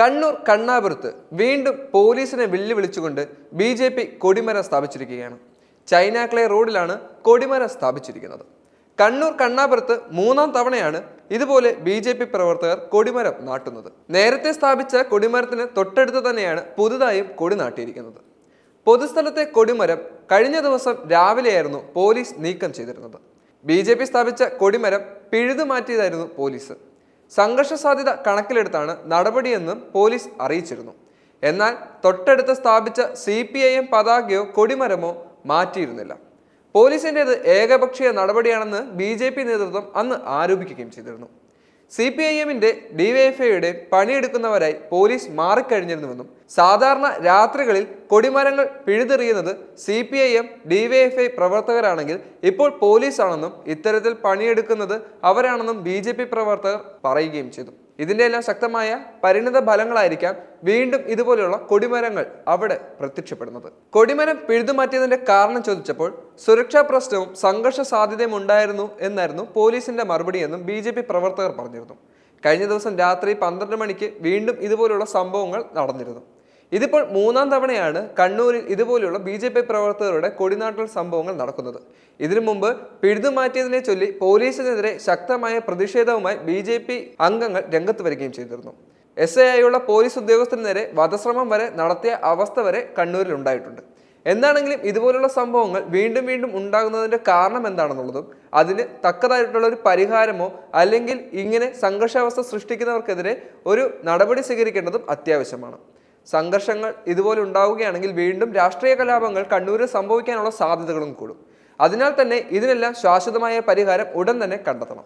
കണ്ണൂർ കണ്ണാപുരത്ത് വീണ്ടും പോലീസിനെ വെല്ലുവിളിച്ചുകൊണ്ട് B J P കൊടിമരം സ്ഥാപിച്ചിരിക്കുകയാണ്. ചൈനാക്ലേ റോഡിലാണ് കൊടിമരം സ്ഥാപിച്ചിരിക്കുന്നത്. കണ്ണൂർ കണ്ണാപുരത്ത് മൂന്നാം തവണയാണ് ഇതുപോലെ ബി ജെ പി പ്രവർത്തകർ കൊടിമരം നാട്ടുന്നത്. നേരത്തെ സ്ഥാപിച്ച കൊടിമരത്തിന് തൊട്ടടുത്ത് തന്നെയാണ് പുതുതായും കൊടി നാട്ടിയിരിക്കുന്നത്. പൊതുസ്ഥലത്തെ കൊടിമരം കഴിഞ്ഞ ദിവസം രാവിലെയായിരുന്നു പോലീസ് നീക്കം ചെയ്തിരുന്നത്. ബി സ്ഥാപിച്ച കൊടിമരം പിഴുതു മാറ്റിയതായിരുന്നു പോലീസ്. സംഘർഷ സാധ്യത കണക്കിലെടുത്താണ് നടപടിയെന്നും പോലീസ് അറിയിച്ചിരുന്നു. എന്നാൽ തൊട്ടടുത്ത് സ്ഥാപിച്ച സി പി ഐ എം പതാകയോ കൊടിമരമോ മാറ്റിയിരുന്നില്ല. പോലീസിന്റേത് ഏകപക്ഷീയ നടപടിയാണെന്ന് ബി നേതൃത്വം അന്ന് ആരോപിക്കുകയും ചെയ്തിരുന്നു. സി പി ഐ എമ്മിന്റെ ഡിവൈഎഫ്ഐയുടെ പണിയെടുക്കുന്നവരായി പോലീസ് മാറിക്കഴിഞ്ഞിരുന്നുവെന്നും സാധാരണ രാത്രികളിൽ കൊടിമരങ്ങൾ പിഴുതെറിയുന്നത് C P I M DYFI പ്രവർത്തകരാണെങ്കിൽ ഇപ്പോൾ പോലീസാണെന്നും ഇത്തരത്തിൽ പണിയെടുക്കുന്നത് അവരാണെന്നും ബി പ്രവർത്തകർ പറയുകയും ചെയ്തു. ഇതിന്റെ എല്ലാം ശക്തമായ പരിണിത ഫലങ്ങളായിരിക്കാം വീണ്ടും ഇതുപോലെയുള്ള കൊടിമരങ്ങൾ അവിടെ പ്രത്യക്ഷപ്പെടുന്നത്. കൊടിമരം പിഴുതുമാറ്റിയതിന്റെ കാരണം ചോദിച്ചപ്പോൾ സുരക്ഷാ പ്രശ്നവും സംഘർഷ സാധ്യതയും ഉണ്ടായിരുന്നു എന്നായിരുന്നു പോലീസിന്റെ മറുപടി എന്നും ബി പ്രവർത്തകർ പറഞ്ഞിരുന്നു. കഴിഞ്ഞ ദിവസം രാത്രി പന്ത്രണ്ട് മണിക്ക് വീണ്ടും ഇതുപോലുള്ള സംഭവങ്ങൾ നടന്നിരുന്നു. ഇതിപ്പോൾ മൂന്നാം തവണയാണ് കണ്ണൂരിൽ ഇതുപോലെയുള്ള ബി ജെ പി പ്രവർത്തകരുടെ കൊടിനാട്ടൽ സംഭവങ്ങൾ നടക്കുന്നത്. ഇതിനു മുമ്പ് പിഴുതുമാറ്റിയതിനെ ചൊല്ലി പോലീസിനെതിരെ ശക്തമായ പ്രതിഷേധവുമായി ബി ജെ പി അംഗങ്ങൾ രംഗത്ത് വരികയും ചെയ്തിരുന്നു. എസ് ഐ ആയുള്ള പോലീസ് ഉദ്യോഗസ്ഥന് നേരെ വധശ്രമം വരെ നടത്തിയ അവസ്ഥ വരെ കണ്ണൂരിൽ ഉണ്ടായിട്ടുണ്ട്. എന്താണെങ്കിലും ഇതുപോലുള്ള സംഭവങ്ങൾ വീണ്ടും വീണ്ടും ഉണ്ടാകുന്നതിന്റെ കാരണം എന്താണെന്നുള്ളതും അതിന് തക്കതായിട്ടുള്ള ഒരു പരിഹാരമോ അല്ലെങ്കിൽ ഇങ്ങനെ സംഘർഷാവസ്ഥ സൃഷ്ടിക്കുന്നവർക്കെതിരെ ഒരു നടപടി സ്വീകരിക്കേണ്ടതും അത്യാവശ്യമാണ്. സംഘർഷങ്ങൾ ഇതുപോലെ ഉണ്ടാവുകയാണെങ്കിൽ വീണ്ടും രാഷ്ട്രീയ കലാപങ്ങൾ കണ്ണൂരിൽ സംഭവിക്കാനുള്ള സാധ്യതകളും കൂടും. അതിനാൽ തന്നെ ഇതിനെല്ലാം ശാശ്വതമായ പരിഹാരം ഉടൻ തന്നെ കണ്ടെത്തണം.